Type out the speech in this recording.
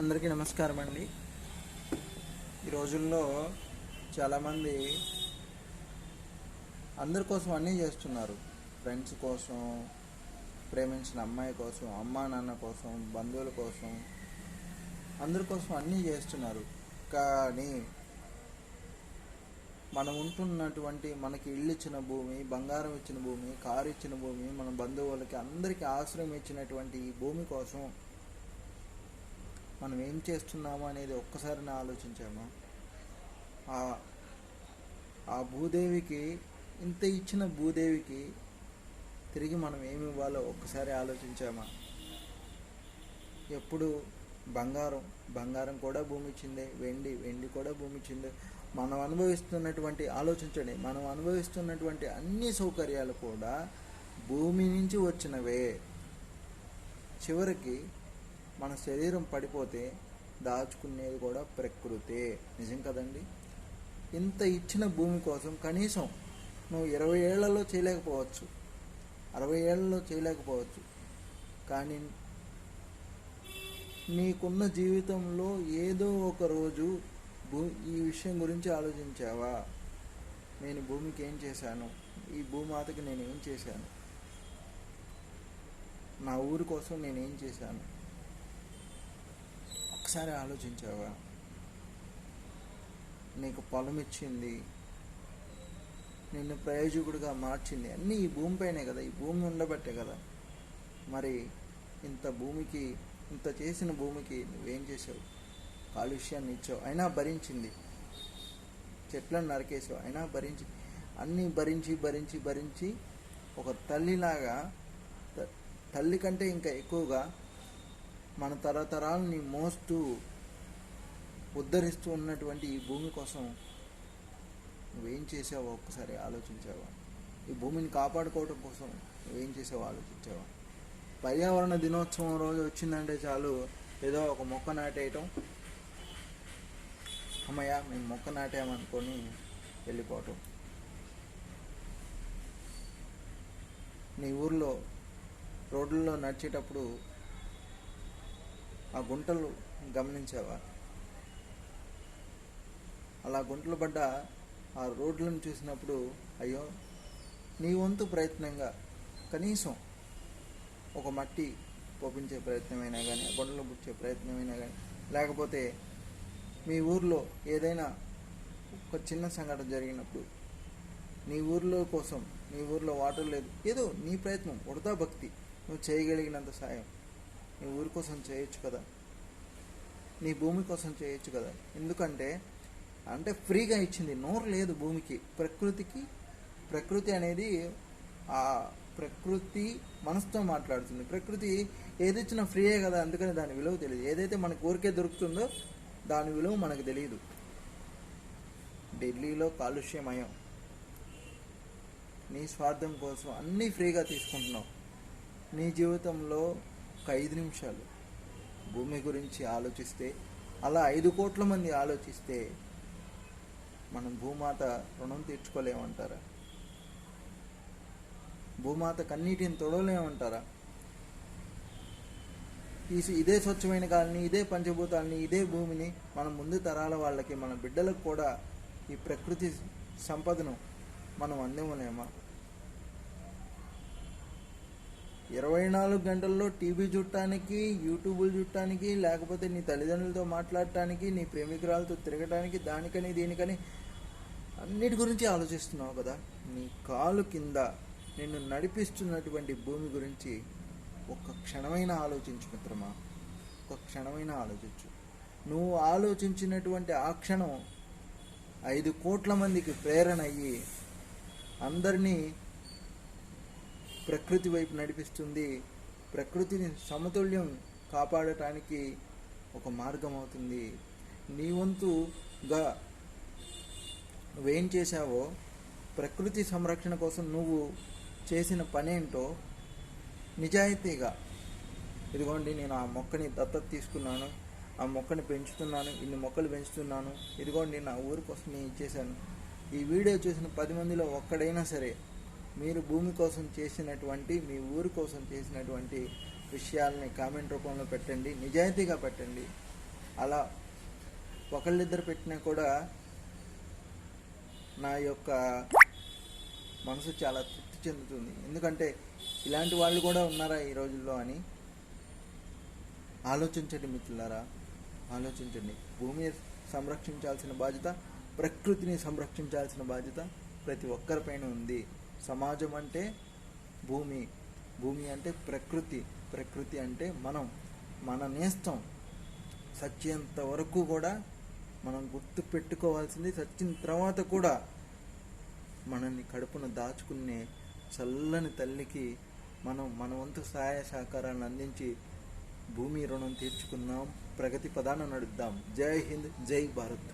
అందరికీ నమస్కారం అండి. ఈ రోజుల్లో చాలామంది అందరి కోసం అన్నీ చేస్తున్నారు. ఫ్రెండ్స్ కోసం ప్రేమించిన అమ్మాయి కోసం అమ్మా నాన్న కోసం బంధువుల కోసం అందరి కోసం అన్నీ చేస్తున్నారు. కానీ మనం ఉంటున్నటువంటి మనకి ఇల్లు ఇచ్చిన భూమి బంగారం ఇచ్చిన భూమి కారు ఇచ్చిన భూమి మన బంధువులకి అందరికీ ఆశ్రయం ఇచ్చినటువంటి ఈ భూమి కోసం మనం ఏం చేస్తున్నాము అనేది ఒక్కసారి ఆలోచించామా. ఆ ఆ భూదేవికి ఇంత ఇచ్చిన భూదేవికి తిరిగి మనం ఏమి ఇవ్వాలో ఒక్కసారి ఆలోచించామా? ఎప్పుడు? బంగారం. బంగారం కూడా భూమి ఇచ్చిందే. వెండి. వెండి కూడా భూమి ఇచ్చిందే. మనం అనుభవిస్తున్నటువంటి ఆలోచించండి. మనం అనుభవిస్తున్నటువంటి అన్ని సౌకర్యాలు కూడా భూమి నుంచి వచ్చినవే. చివరికి మన శరీరం పడిపోతే దాచుకునేది కూడా ప్రకృతే. నిజం కదండి? ఇంత ఇచ్చిన భూమి కోసం కనీసం నువ్వు ఇరవై ఏళ్ళలో చేయలేకపోవచ్చు. అరవై ఏళ్ళలో చేయలేకపోవచ్చు. కానీ నీకున్న జీవితంలో ఏదో ఒక రోజు భూ ఈ విషయం గురించి ఆలోచించావా? నేను భూమికి ఏం చేశాను? ఈ భూమాతకి నేను ఏం చేశాను? నా ఊరి కోసం నేను ఏం చేశాను? ఒకసారి ఆలోచించావా? నీకు పొలం ఇచ్చింది నిన్ను ప్రయోజకుడిగా మార్చింది అన్నీ ఈ భూమిపైనే కదా ఈ భూమి ఉండబట్టే కదా. మరి ఇంత భూమికి ఇంత చేసిన భూమికి నువ్వేం చేసావు కాలుష్యాన్ని ఇచ్చావు అయినా భరించింది. చెట్లను నరికేసావు అయినా భరించి అన్నీ భరించి భరించి భరించి ఒక తల్లిలాగా తల్లి కంటే ఇంకా ఎక్కువగా మన తరతరాలని మోస్తూ ఉద్ధరిస్తూ ఉన్నటువంటి ఈ భూమి కోసం నువ్వేం చేసావో ఒక్కసారి ఆలోచించావా? ఈ భూమిని కాపాడుకోవడం కోసం నువ్వేం చేసావో ఆలోచించావా? పర్యావరణ దినోత్సవం రోజు వచ్చిందంటే చాలు ఏదో ఒక మొక్క నాటేయటం. అమ్మయ్య మేము మొక్క నాటామనుకొని వెళ్ళిపోవటం. నీ ఊర్లో రోడ్లలో నడిచేటప్పుడు ఆ గుంటలు గమనించావా అలా గుంటలు పడ్డ ఆ రోడ్లను చూసినప్పుడు అయ్యో నీ వంతు ప్రయత్నంగా కనీసం ఒక మట్టి పోపించే ప్రయత్నమైనా కానీ గుండలు పుట్టే ప్రయత్నమైనా కానీ లేకపోతే మీ ఊర్లో ఏదైనా ఒక చిన్న సంఘటన జరిగినప్పుడు నీ ఊర్లో కోసం నీ ఊర్లో వాటర్ లేదు ఏదో నీ ప్రయత్నం ఉడతా భక్తి నువ్వు చేయగలిగినంత సాయం. నీ ఊరి కోసం చేయొచ్చు కదా? నీ భూమి కోసం చేయొచ్చు కదా? ఎందుకంటే అంటే ఫ్రీగా ఇచ్చింది. నోరు లేదు భూమికి. ప్రకృతికి ప్రకృతి అనేది ఆ ప్రకృతి మనసుతో మాట్లాడుతుంది. ప్రకృతి ఏదిచ్చినా ఫ్రీయే కదా? అందుకని దాని విలువ తెలియదు. ఏదైతే మనకు ఊరికే దొరుకుతుందో దాని విలువ మనకు తెలియదు. ఢిల్లీలో కాలుష్యమయం. నీ స్వార్థం కోసం అన్నీ ఫ్రీగా తీసుకుంటున్నావు. నీ జీవితంలో ఒక ఐదు నిమిషాలు. భూమి గురించి ఆలోచిస్తే అలా ఐదు కోట్ల మంది ఆలోచిస్తే మనం భూమాత రుణం తీర్చుకోలేమంటారా? భూమాత కన్నీటిని తొడవలేమంటారా? ఈ ఇదే స్వచ్ఛమైన కాలని ఇదే పంచభూతాలని ఇదే భూమిని మన ముందు తరాల వాళ్ళకి మన బిడ్డలకు కూడా ఈ ప్రకృతి సంపదను మనం అందివ్వలేమా? ఇరవై నాలుగు గంటల్లో టీవీ చూడటానికి యూట్యూబ్లు చూడటానికి లేకపోతే నీ తల్లిదండ్రులతో మాట్లాడటానికి నీ ప్రేమికురాలతో తిరగటానికి దానికని దీనికని అన్నిటి గురించి ఆలోచిస్తున్నావు కదా? నీ కాలు కింద నిన్ను నడిపిస్తున్నటువంటి భూమి గురించి ఒక్క క్షణమైన ఆలోచించు మిత్రమా. ఒక్క క్షణమైన ఆలోచించు. నువ్వు ఆలోచించినటువంటి ఆ క్షణం ఐదు కోట్ల మందికి ప్రేరణ అయ్యి అందరినీ ప్రకృతి వైపు నడిపిస్తుంది. ప్రకృతిని సమతుల్యం కాపాడటానికి ఒక మార్గం అవుతుంది నీ వంతుగా నువ్వేం చేశావో ప్రకృతి సంరక్షణ కోసం నువ్వు చేసిన పనేంటో నిజాయితీగా ఇదిగోండి నేను ఆ మొక్కని దత్తత తీసుకున్నాను ఆ మొక్కని పెంచుతున్నాను ఇన్ని మొక్కలు పెంచుతున్నాను ఇదిగోండి నా ఊరి కోసం నేను ఇచ్చేసాను ఈ వీడియో చూసిన పది మందిలో ఒక్కడైనా సరే మీరు భూమి కోసం చేసినటువంటి మీ ఊరి కోసం చేసినటువంటి విషయాల్ని కామెంట్ రూపంలో పెట్టండి నిజాయితీగా పెట్టండి. అలా ఒకళ్ళిద్దరు పెట్టినా కూడా నా యొక్క మనసు చాలా తృప్తి చెందుతుంది. ఎందుకంటే ఇలాంటి వాళ్ళు కూడా ఉన్నారా ఈ రోజుల్లో అని ఆలోచించండి మిత్రులారా ఆలోచించండి. భూమిని సంరక్షించాల్సిన బాధ్యత ప్రకృతిని సంరక్షించాల్సిన బాధ్యత ప్రతి ఒక్కరిపైన ఉంది. సమాజం అంటే భూమి. భూమి అంటే ప్రకృతి. ప్రకృతి అంటే మనం. మన నేస్తం. సత్యంత వరకు కూడా మనం గుర్తు పెట్టుకోవాల్సింది సచ్చిన తర్వాత కూడా మనల్ని కడుపున దాచుకునే చల్లని తల్లికి మనం మన వంతు సహాయ సహకారాలను అందించి భూమి రుణం తీర్చుకుందాం. ప్రగతి పదాన నడుద్దాం. జై హింద్ జై భారత్.